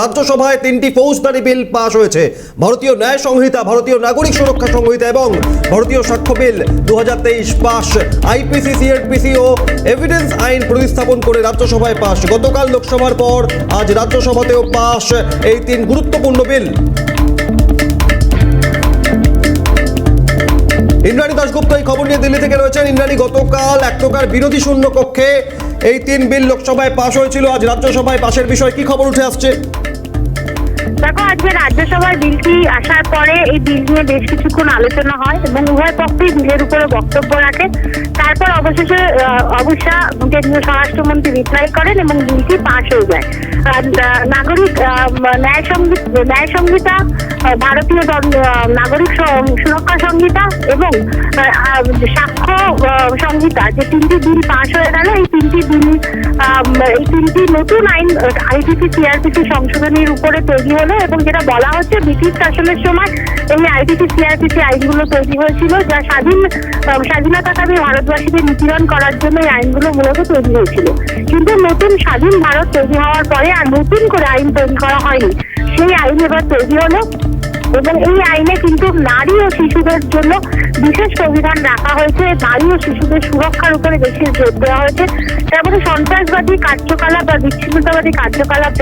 রাজ্যসভায় তিনটি ফৌজদারি বিল পাশ হয়েছে। ভারতীয় ন্যায় সংহিতা, ভারতীয় নাগরিক সুরক্ষা সংহিতা এবং ভারতীয় সাক্ষ্য বিল দু পাশ। আইপিসি সিআরপিসি ও এভিডেন্স আইন প্রতিস্থাপন করে রাজ্যসভায় পাশ। গতকাল লোকসভার পর আজ রাজ্যসভাতেও পাশ এই তিন গুরুত্বপূর্ণ বিল। ইন্দ্রাণী দাশগুপ্ত এই খবর নিয়ে দিল্লি থেকে রয়েছেন। ইন্দ্রাণী, গতকাল এক প্রকার বিরোধী শূন্য কক্ষে এই তিন বিল লোকসভায় পাশ হয়েছিল। আজ রাজ্যসভায় পাশের বিষয়ে কি খবর উঠে আসছে? দেখো আজকে রাজ্যসভায় বিলটি আসার পরে এই বিল নিয়ে বেশ কিছুক্ষণ আলোচনা হয় এবং উভয় পক্ষই বিলের উপরে বক্তব্য রাখে। তারপর অবশেষে শাহ, কেন্দ্রীয় স্বরাষ্ট্রমন্ত্রী রিপ্লাই করেন এবং বিলটি পাশ হয়ে যায়। নাগরিক ন্যায় সংহিতা ন্যায় সংহিতা ভারতীয় নাগরিক সুরক্ষা সংহিতা এবং সাক্ষ্য সংহিতা যে তিনটি বিল পাশ হয়ে গেল, এই তিনটি বিল এই তিনটি নতুন আইন, আইটিসি, সিআরপিসি সংশোধনীর উপরে তৈরি হলো। এবং যেটা বলা হচ্ছে ব্রিটিশ শাসনের সময় এই আইটিসি সিআরপিসি আইনগুলো তৈরি হয়েছিল, যা স্বাধীন স্বাধীনতাকামী ভারতবাসীদের নিপীড়ন করার জন্য এই আইনগুলো মূলত তৈরি হয়েছিল। কিন্তু নতুন স্বাধীন ভারত তৈরি হওয়ার পরে আর নতুন করে আইন তৈরি করা হয়নি। সেই আইন এবার তৈরি হলো। এবং এই আইনে কিন্তু নারী ও শিশুদের জন্য বিশেষ সংবিধান রাখা হয়েছে। নারী ও শিশুদের সুরক্ষার উপরে বেশি জোর দেওয়া হয়েছে। তারপরে সন্ত্রাসবাদী কার্যকলাপ বা বিচ্ছিন্নতাবাদী কার্যকলাপ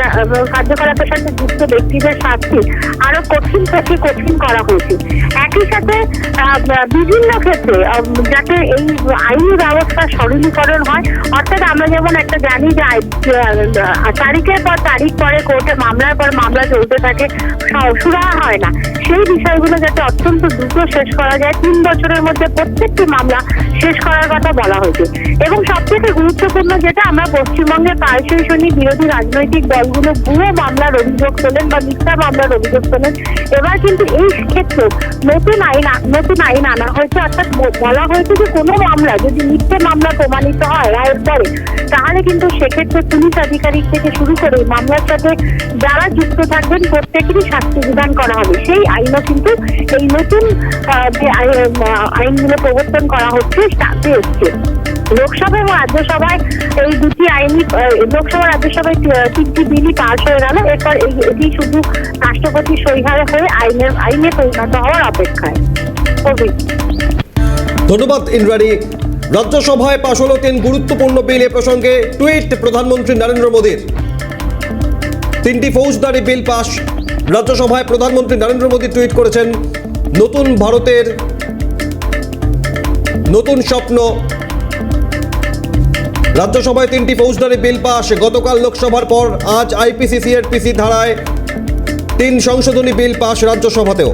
কার্যকলাপের সাথে যুক্ত ব্যক্তিদের শাস্তি আরও কঠিন থেকে কঠিন করা হয়েছে। একই সাথে বিভিন্ন ক্ষেত্রে যাতে এই আইনি ব্যবস্থা সরলীকরণ হয়, অর্থাৎ আমরা যেমন একটা জানি যে তারিখের পর তারিখ পরে কোর্টে মামলার পর মামলা চলতে থাকে, স- সুরাহা হয় না। সেই বিষয়গুলো যাতে অত্যন্ত দ্রুত শেষ করা যায়, তিন বছরের মধ্যে প্রত্যেকটি মামলা শেষ করার কথা বলা হয়েছে। এবং সবথেকে গুরুত্বপূর্ণ যেটা, আমরা পশ্চিমবঙ্গে প্রায়শই শুনি বিরোধী রাজনৈতিক দলগুলো ভুয়ো মামলার অভিযোগ তোলেন বা মিথ্যা মামলার অভিযোগ তোলেন। এবার কিন্তু এই ক্ষেত্রে নতুন আইন নতুন আইন আনা হয়েছে। অর্থাৎ বলা হয়েছে যে কোনো মামলা যদি মিথ্যে মামলা প্রমাণিত হয় রায়ের পরে, তাহলে কিন্তু সেক্ষেত্রে পুলিশ আধিকারিক থেকে শুরু করে মামলার সাথে যারা যুক্ত থাকবেন, প্রত্যেকেরই শাস্তি বিধান করা হবে। সেই আইনও কিন্তু এই নতুন যে আইনগুলো প্রবর্তন করা হচ্ছে, তাতে এসছে। লোকসভা এবং রাজ্যসভায় এই দুটি আইনি লোকসভা রাজ্যসভায় তিনটি বিলই পাস হয়ে গেল। এরপর এটি শুধু রাষ্ট্রপতি সইহারে হয়ে আইনের, আইনে পরিণত হওয়ার অপেক্ষায়। ধন্যবাদ, ইন্দ্রাণী। রাজ্যসভায় পাশ হলো তিন গুরুত্বপূর্ণ বিল এ প্রসঙ্গে টুইট প্রধানমন্ত্রী নরেন্দ্র মোদীর। তিনটি ফৌজদারি বিল পাশ রাজ্যসভায় প্রধানমন্ত্রী নরেন্দ্র মোদী টুইট করেছেন, নতুন ভারতের নতুন স্বপ্ন। রাজ্যসভায় তিনটি ফৌজদারি বিল পাশ গতকাল লোকসভার পর আজ আইপিসি, সিআরপিসি ধারায় তিন সংশোধনী বিল পাশ রাজ্যসভাতেও।